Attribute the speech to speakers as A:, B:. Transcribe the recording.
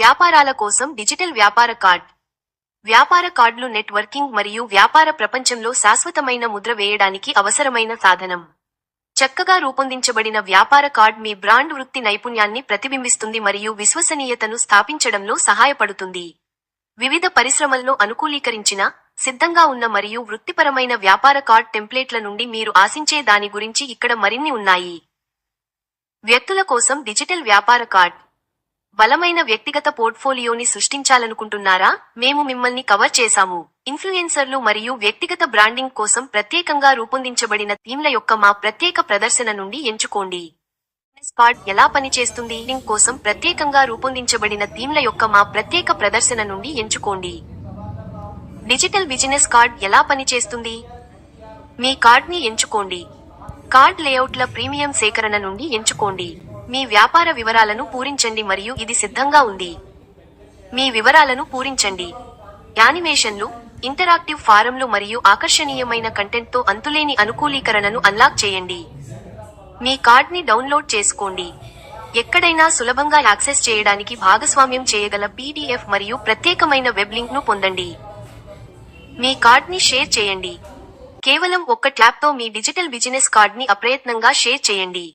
A: వ్యాపారాల కోసం డిజిటల్ వ్యాపార కార్డ్. వ్యాపార కార్డులు నెట్వర్కింగ్ మరియు వ్యాపార ప్రపంచంలో శాశ్వతమైన ముద్ర వేయడానికి అవసరమైన సాధనం. చక్కగా రూపొందించబడిన వ్యాపార కార్డ్ మీ బ్రాండ్ వృత్తి నైపుణ్యాన్ని ప్రతిబింబిస్తుంది మరియు విశ్వసనీయతను స్థాపించడంలో సహాయపడుతుంది. వివిధ పరిశ్రమల్లో అనుకూలీకరించిన సిద్ధంగా ఉన్న మరియు వృత్తిపరమైన వ్యాపార కార్డ్ టెంప్లేట్ల నుండి మీరు ఆశించే దాని గురించి ఇక్కడ మరిన్ని ఉన్నాయి. వ్యక్తుల కోసం డిజిటల్ వ్యాపార కార్డ్. బలమైన వ్యక్తిగత పోర్ట్ఫోలియోని సృష్టించాలనుకుంటున్నారా? మేము మిమ్మల్ని కవర్ చేశాము. ఇన్ఫ్లుయెన్సర్లు మరియు వ్యక్తిగత బ్రాండింగ్ కోసం ప్రత్యేకంగా రూపొందించబడిన థీమ్ల యొక్క మా ప్రత్యేక ప్రదర్శన నుండి ఎంచుకోండి. బిజినెస్ కార్డ్ ఎలా పనిచేస్తుంది? లింక్ కోసం ప్రత్యేకంగా రూపొందించబడిన థీమ్ల యొక్క మా ప్రత్యేక ప్రదర్శన నుండి ఎంచుకోండి. డిజిటల్ బిజినెస్ కార్డ్ ఎలా పనిచేస్తుంది? మీ కార్డ్ని ఎంచుకోండి. కార్డ్ లేఅవుట్ల ప్రీమియం సేకరణ నుండి ఎంచుకోండి. మీ వ్యాపార వివరాలను పూరించండి మరియు ఇది సిద్ధంగా ఉంది. మీ వివరాలను పూరించండి. యానిమేషన్లు ఇంటరాక్టివ్ ఫారంలు మరియు ఆకర్షణీయమైన కంటెంట్తో అంతులేని అనుకూలీకరణను అన్లాక్ చేయండి. మీ కార్డ్ని డౌన్లోడ్ చేసుకోండి. ఎక్కడైనా సులభంగా యాక్సెస్ చేయడానికి భాగస్వామ్యం చేయగల పీడిఎఫ్ మరియు ప్రత్యేకమైన వెబ్ లింక్ను పొందండి. మీ కార్డ్ని షేర్ చేయండి. కేవలం ఒక్క ట్యాప్తో మీ డిజిటల్ బిజినెస్ కార్డ్ని అప్రయత్నంగా షేర్ చేయండి.